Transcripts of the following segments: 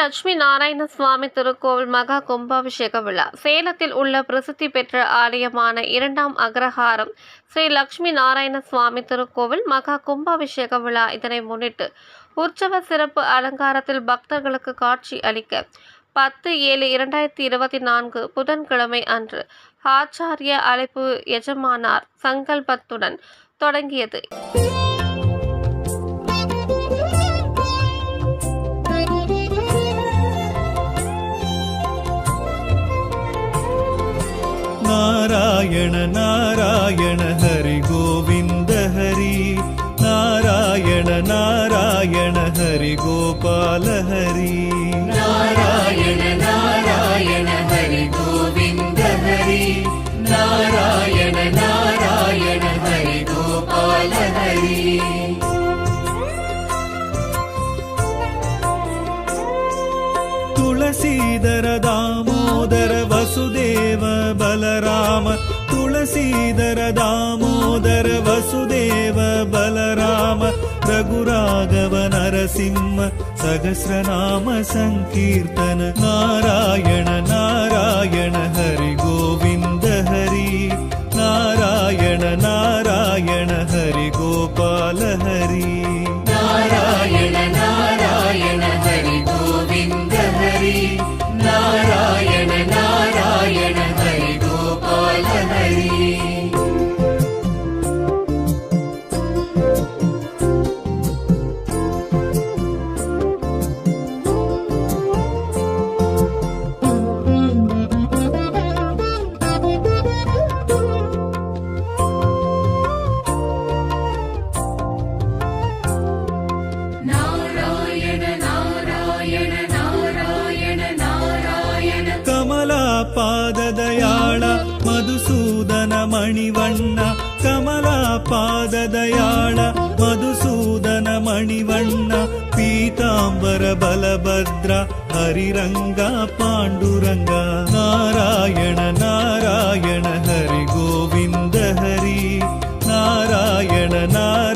லட்சுமி நாராயண சுவாமி திருக்கோவில் மகா கும்பாபிஷேக விழா. சேலத்தில் உள்ள பிரசித்தி பெற்ற ஆலயமான இரண்டாம் அக்ரஹாரம் ஸ்ரீ லட்சுமி நாராயண சுவாமி திருக்கோவில் மகா கும்பாபிஷேக விழா இதனை முன்னிட்டு உற்சவ சிறப்பு அலங்காரத்தில் பக்தர்களுக்கு காட்சி அளிக்க பத்து ஏழு இரண்டாயிரத்தி இருபத்தி நான்கு புதன்கிழமை அன்று ஆச்சாரிய அழைப்பு எஜமானார் சங்கல்பத்துடன் தொடங்கியது. நாராயண நாராயண ஹரி கோவிந்த ஹரி. நாராயண நாராயణ ஹரி கோபால ஹரி. நாராயண நாராயண नरसिंह सहस्रनाम सङ्कीर्तन नारायण नारायण हरि गोविन्द हरि नारायण नारायण हरि गोपाल हरि ಪಾದದಯಾಳ ಮಧುಸೂದನ ಮಣಿವಣ್ಣ ಕಮಲಾ ಪಾದದಯಾಳ ಮಧುಸೂದನ ಮಣಿವಣ್ಣ, ಪೀತಾಂಬರ ಬಲಭದ್ರ, ಹರಿರಂಗ ಪಾಂಡುರಂಗ. ನಾರಾಯಣ ನಾರಾಯಣ ಹರಿ ಗೋವಿಂದ ಹರಿ. ನಾರಾಯಣ ನಾರಾಯಣ.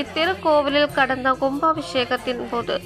இத்திருக்கோவிலில் கடந்த கும்பாபிஷேகத்தின் போது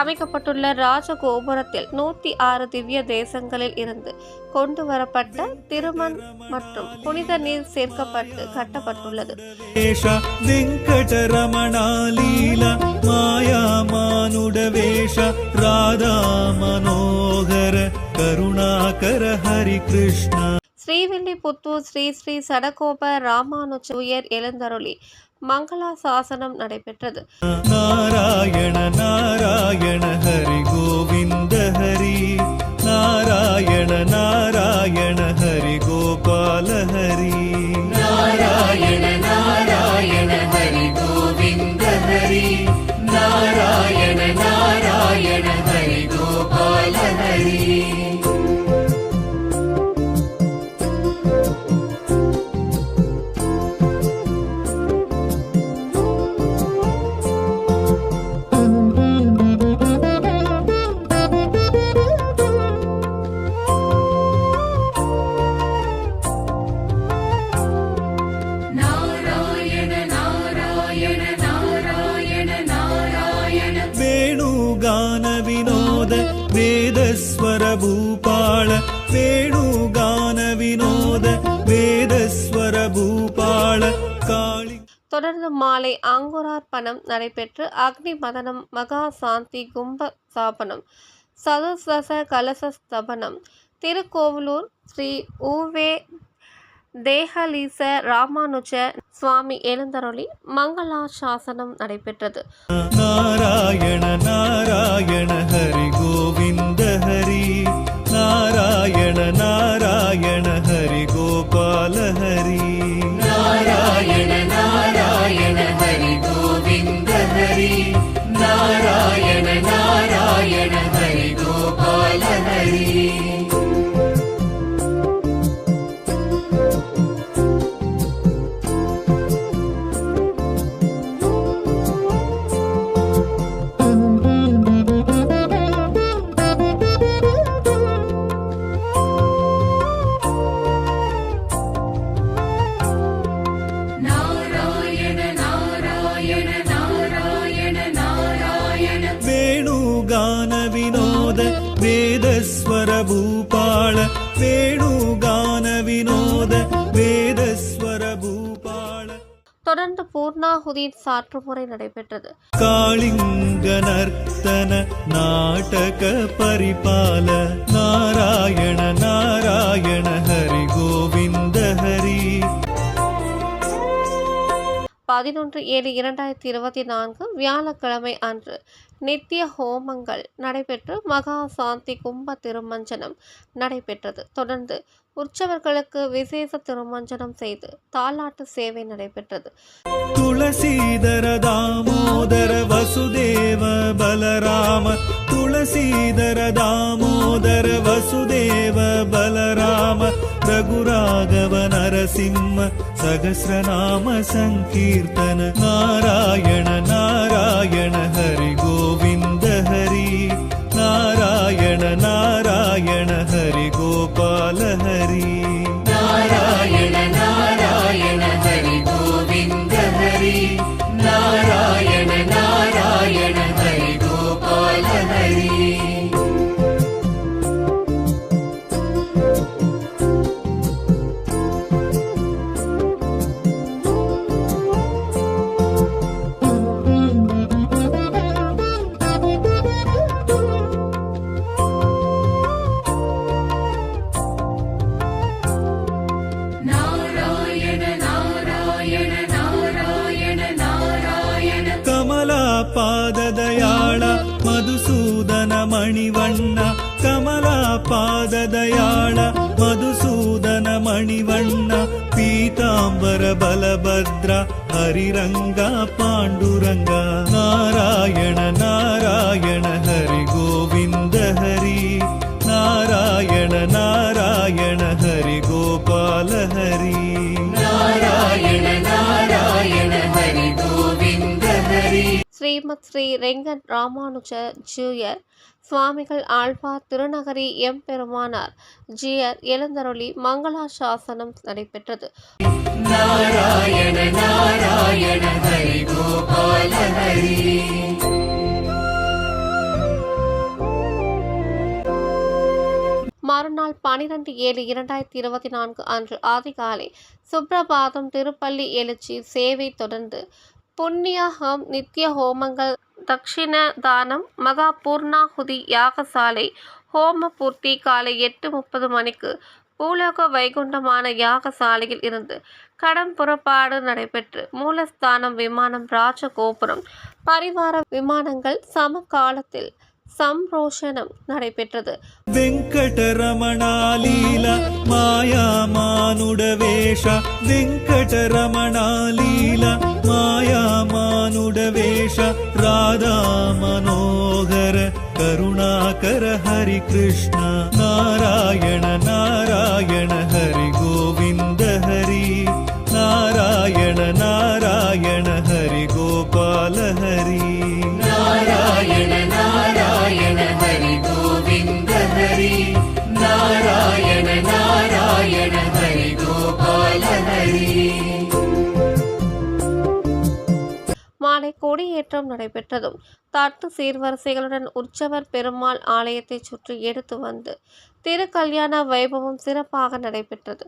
அமைக்கப்பட்டுள்ள ராஜகோபுரத்தில் நூத்தி ஆறு திவ்ய தேசங்களில் இருந்து கொண்டு வரப்பட்ட திருமண் மற்றும் புனித நீர் சேர்க்கப்பட்டு கட்டப்பட்டுள்ளது. மாயாமானுடவேஷ ராதா ஹரி கிருஷ்ணா. ஸ்ரீவில்லிபுத்தூர் ஸ்ரீ ஸ்ரீ சடகோப ராமானுஜ உயர் எழுந்தருளி. மங்களா சாசனம் நடைபெற்றது. நாராயண நாராயண ஹரி கோவிந்த ஹரி. நாராயண நாராயண ஹரி கோபால ஹரி. நாராயண நாராயண ஹரி கோவிந்த ஹரி. நாராயண நாராயண ஹரி கோபால ஹரி. भूपाल वेणुगानविनोद वेदस्वर भूपाल काळि தொடர்ந்து மாலை ஆங்குரார்ப்பணம் நடைபெற்று அக்னி மதனம் மகா சாந்தி கும்ப ஸ்தாபனம் சதுசச கலச ஸ்தபனம் திருக்கோவலூர் ஸ்ரீ ஊவே தேகலீச ராமானுஜ சுவாமி எழுந்தருளி மங்களாசாசனம் நடைபெற்றது. நாராயண நாராயண ஹரி கோவிந்த नारायण नारायण हरि। गोपाल வேணுகான வினோத வேதஸ்வர தொடர்ந்து பூர்ணாகுதி சாற்றுமுறை நடைபெற்றது. காளிங்க நர்த்தன நாடக பரிபால. நாராயண நாராயண ஹரி கோவிந்த ஹரி. பதினொன்று ஏழு இரண்டாயிரத்தி இருபத்தி நான்கு வியாழக்கிழமை அன்று நித்திய ஹோமங்கள் நடைபெற்று மகா சாந்தி கும்ப திருமஞ்சனம் நடைபெற்றது. தொடர்ந்து உற்சவர்களுக்கு விசேஷ திருமஞ்சனம் செய்து தாலாட்டு சேவை நடைபெற்றது. துளசீதர தாமோதர வசுதேவ பலராம துளசீதர தாமோதர வசுதேவ பலராம ரகுராகவ நரசிம்ம சகசிரநாம சங்கீர்த்தன நாராயண நாராயண ஹரி கோவிந்த. ಪಾದದಯಾಳ ಮಧುಸೂದನ ಮಣಿವಣ್ಣ ಪೀತಾಂಬರ ಬಲಭದ್ರ ಹರಿರಂಗ ಪಾಂಡುರಂಗ ನಾರಾಯಣ ನಾರಾಯಣ ಹರಿ ಗೋವಿಂದ ಹರಿ ನಾರಾಯಣ ನಾರಾಯಣ ಹರಿ ಗೋಪಾಲ ಹರಿ ನಾರಾಯಣ ನಾರಾಯಣ ಹರಿ ಗೋವಿಂದ ಹರಿ ಶ್ರೀಮತ್ ಶ್ರೀ ರಂಗನ್ ರಾಮಾನುಜ ಜೂಯರ್ சுவாமிகள் ஆழ்வார் திருநகரி எம்பெருமானார் ஜியர் எழுந்தருளி மங்களாசாசனம் நடைபெற்றது. நாராயண நாராயண ஹரி கோபால ஹரி. மறுநாள் பனிரெண்டு ஏழு இரண்டாயிரத்தி இருபத்தி நான்கு அன்று அதிகாலை சுப்ரபாதம் திருப்பள்ளி எழுச்சி சேவை தொடர்ந்து புண்ணியகம் நித்திய ஹோமங்கள் தக்ஷிண தானம் மகா பூர்ணாகுதி யாகசாலை ஹோம பூர்த்தி காலை எட்டு முப்பது மணிக்கு பூலோக வைகுண்டமான யாகசாலையில் இருந்து கடம் புறப்பாடு நடைபெற்று மூலஸ்தானம் விமானம் ராஜகோபுரம் பரிவார விமானங்கள் சமகாலத்தில் சம்ரோஷனம் நடைபெற்றது. வெங்கடரமணாலீல மாயாமானுட வேஷ வெங்கடரமணாலீல மாயாமானுட வேஷ ராதா மனோகர கருணாகர ஹரி கிருஷ்ண நாராயண நாராயண காலை கொடியேற்றம் நடைபெற்றதும் தட்டு சீர்வரிசைகளுடன் உற்சவர் பெருமாள் ஆலயத்தை சுற்றி எடுத்து வந்து திருக்கல்யாண வைபவம் சிறப்பாக நடைபெற்றது.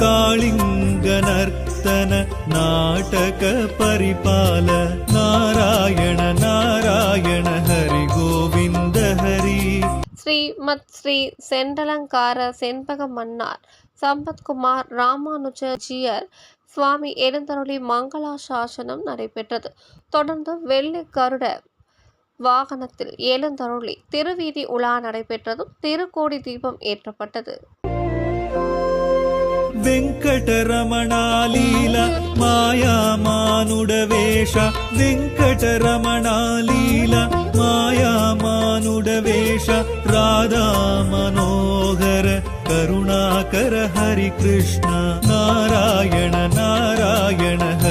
कालिङ्गनर्तन नाटक परिपाल नारायण नारायण हरि गोविन्द हरि ஸ்ரீமத் ஸ்ரீ செண்டலங்கார செண்பக மன்னார் சம்பத்குமார் ராமானுஜியர் சுவாமி எழுந்தருளி மங்களாசாசனம் நடைபெற்றது. தொடர்ந்து வெள்ளி கருட வாகனத்தில் எழுந்தருளி திருவீதி உலா நடைபெற்றதும் திருக்கோடி தீபம் ஏற்றப்பட்டது. వెంకటరమణాలీల మాయా మానుడ వేష వెంకటరమణ లీల మాయా మానుడ వేష రాధా మనోహర కరుణాకర హరి కృష్ణ నారాయణ నారాయణ హరి